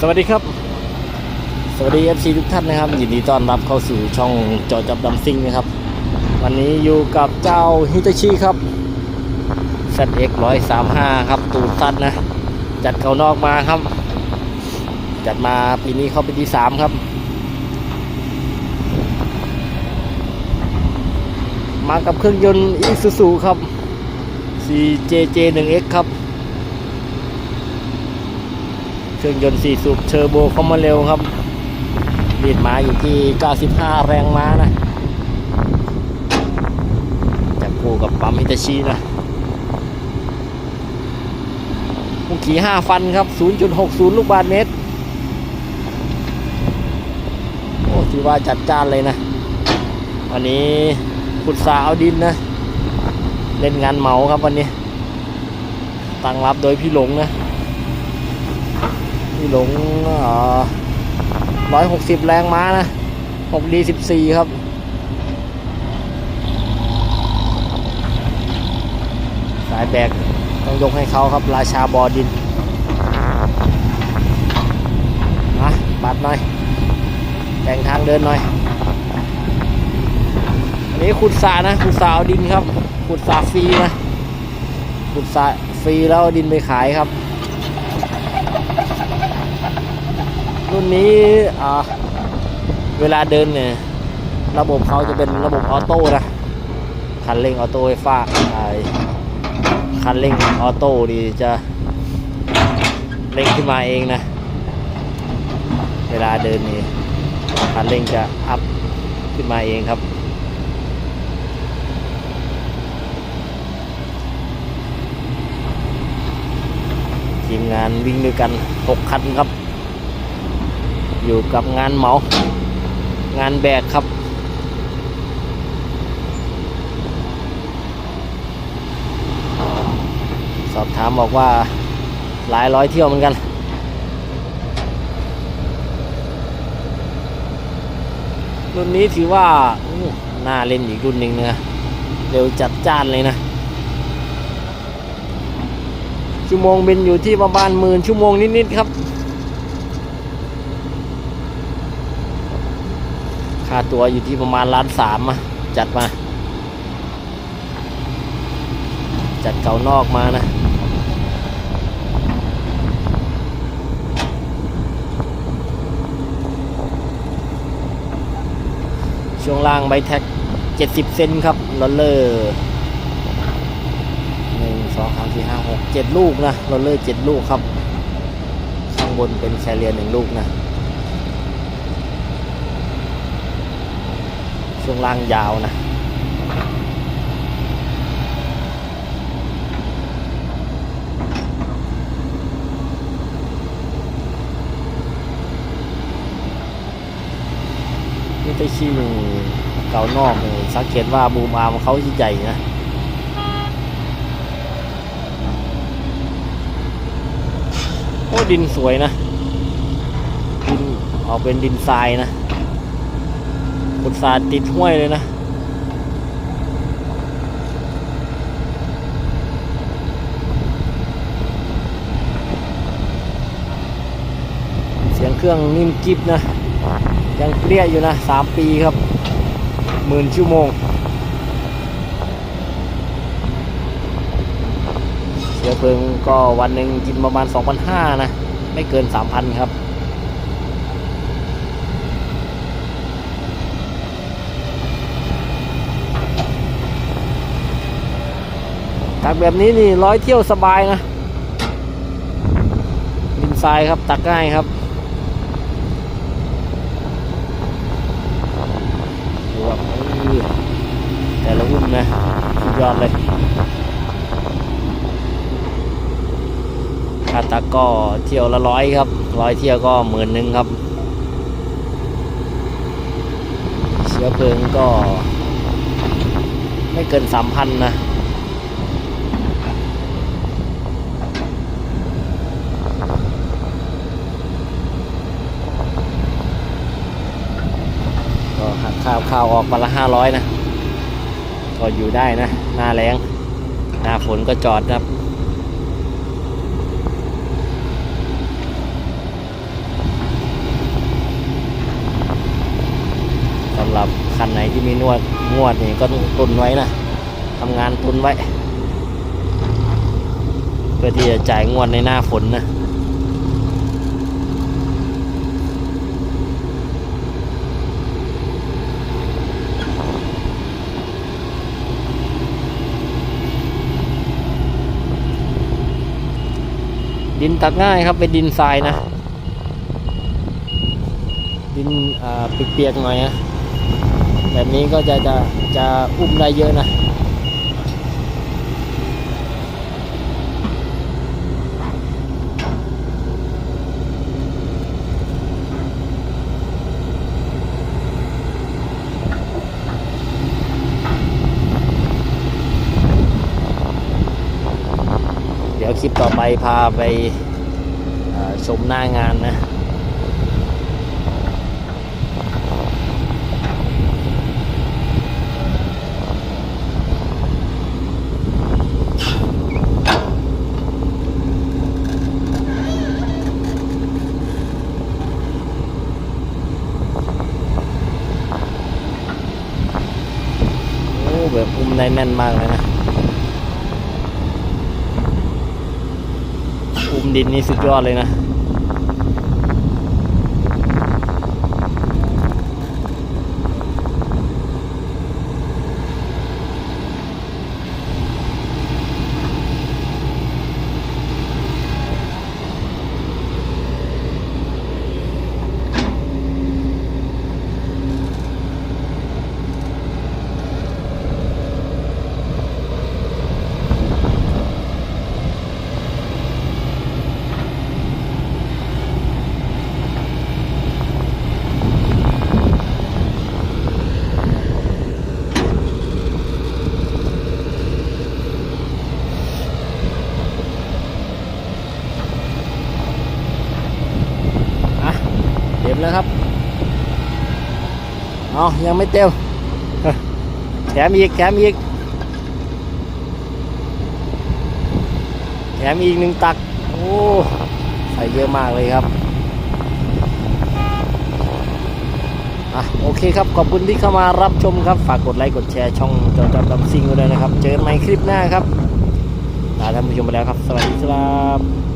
สวัสดีครับ สวัสดี FC ทุกท่านนะครับยินดีต้อนรับเข้าสู่ช่องจอจับดำซิงนะครับ วันนี้อยู่กับเจ้าฮิตาชิครับ ZX 135 ครับ ตูดตัดนะ จัดเขานอกมาครับ จัดมาปีนี้เข้าปีที่ 3 ครับ มากับเครื่องยนต์ Isuzu ครับ CJJ1X ครับ เครื่องยนต์4สูบเทอร์โบเข้ามาเร็วครับบีดมาอยู่ที่ 95 แรงม้านะจับคู่กับปั๊มฮิตาชินะมุขี่ 5 ฟันครับ 0.60 ลูกบาทเมตร โอ้ถือว่าจัดจ้านเลยนะ วันนี้ขุดสาเอาดินนะ เล่นงานเหมาครับวันนี้ ตั้งรับโดยพี่หลงนะ พี่หลงร้อยหกสิบแรงม้านะหกดีสิบสี่ครับ สายแบกต้องยกให้เขาครับ ราชาบอดินมาบัดหน่อยแต่งทางเดินหน่อยอันนี้ขุดสานะขุดสาเอาดินครับขุดสาฟรีนะขุดสาฟรีแล้วดินไปขายครับ รุ่นนี้เวลาเดินเนี่ยระบบเขาจะเป็นระบบออโต้นะคันเร่งออโต้ไฟฟ้าไอคันเร่งออโต้ดีจะเร่งขึ้นมาเองนะ เวลาเดินนี่คันเร่งจะอัพขึ้นมาเองครับทีมงานวิ่งด้วยกัน 6 คันครับ อยู่กับงานเหมา งานแบกครับ สอบถามบอกว่าหลายร้อยเที่ยวเหมือนกัน รุ่นนี้ถือว่าน่าเล่นอีกรุ่นหนึ่งนะเร็วจัดจ้านเลยนะ ชั่วโมงบินอยู่ที่ประมาณหมื่นชั่วโมงนิด ๆ ครับ ค่าตัวอยู่ที่ประมาณล้านสามอะจัดมา จัดเก่านอกมานะช่วงล่างใบแท็ก 70 เซนครับลอเลอร์หนึ่งสองสามสี่ห้าหกเจ็ดลูกนะลอเลอร์เจ็ดลูกครับ ข้างบนเป็นแคเรียร์หนึ่งลูกนะ ช่วงล่างยาวนะนี่ไปชี้นี่เก่านอกนี่สังเกตว่าบูมอาร์มเขาใหญ่นะโอ้ดินสวยนะ ดินออกเป็นดินทรายนะ ขุดสาดติดห้วยเลยนะเสียงเครื่องนิ่มกิบนะ ยังเปรี้ยอยู่นะสามปีครับหมื่นชั่วโมงเชื้อเพลิงก็วันหนึ่งกินประมาณ 2,500นะ ไม่เกิน 3,000 ครับ ตักแบบนี้นี่ร้อยเที่ยวสบายนะดินทรายครับตักง่ายครับดูว่าเออแต่ละอุ้มนะสุดยอดเลยค่าตักก็เที่ยวละร้อยครับร้อยเที่ยวก็หมื่นหนึ่งครับ เชื้อเพลิงก็ไม่เกินสามพันนะ ข่าวข้าวออกวันละห้าร้อยนะ ก็อยู่ได้นะ หน้าแรงหน้าฝนก็จอดครับสำหรับคันไหนที่มีนวดงวดนี่ก็ตุนไว้นะทำงานตุนไว้ เพื่อที่จะจ่ายงวดในหน้าฝนนะ ดินตักง่ายครับเป็นดินทรายนะ ดินอ่าเปียกๆหน่อยนะแบบนี้ก็จะจะจะอุ้มได้เยอะนะ ดี๋ยวคลิปต่อไปพาไปชมหน้างานนะโอ้แบบอุ้มได้แน่นมากเลยนะ อุ้ม ดินนี่สุดยอดเลยนะอะ แล้วครับเอายังไม่เต็มแถมอีกแถมอีกแถมอีกหนึ่งตัก โอ้ใส่เยอะมากเลยครับอะโอเคครับ ขอบคุณที่เข้ามารับชมครับ ฝากกดไลค์ กดแชร์ช่องจอจอดำซิงไว้ด้วยนะครับ เจอกันใหม่คลิปหน้าครับลาท่านผู้ชมไปแล้วครับ สวัสดีครับ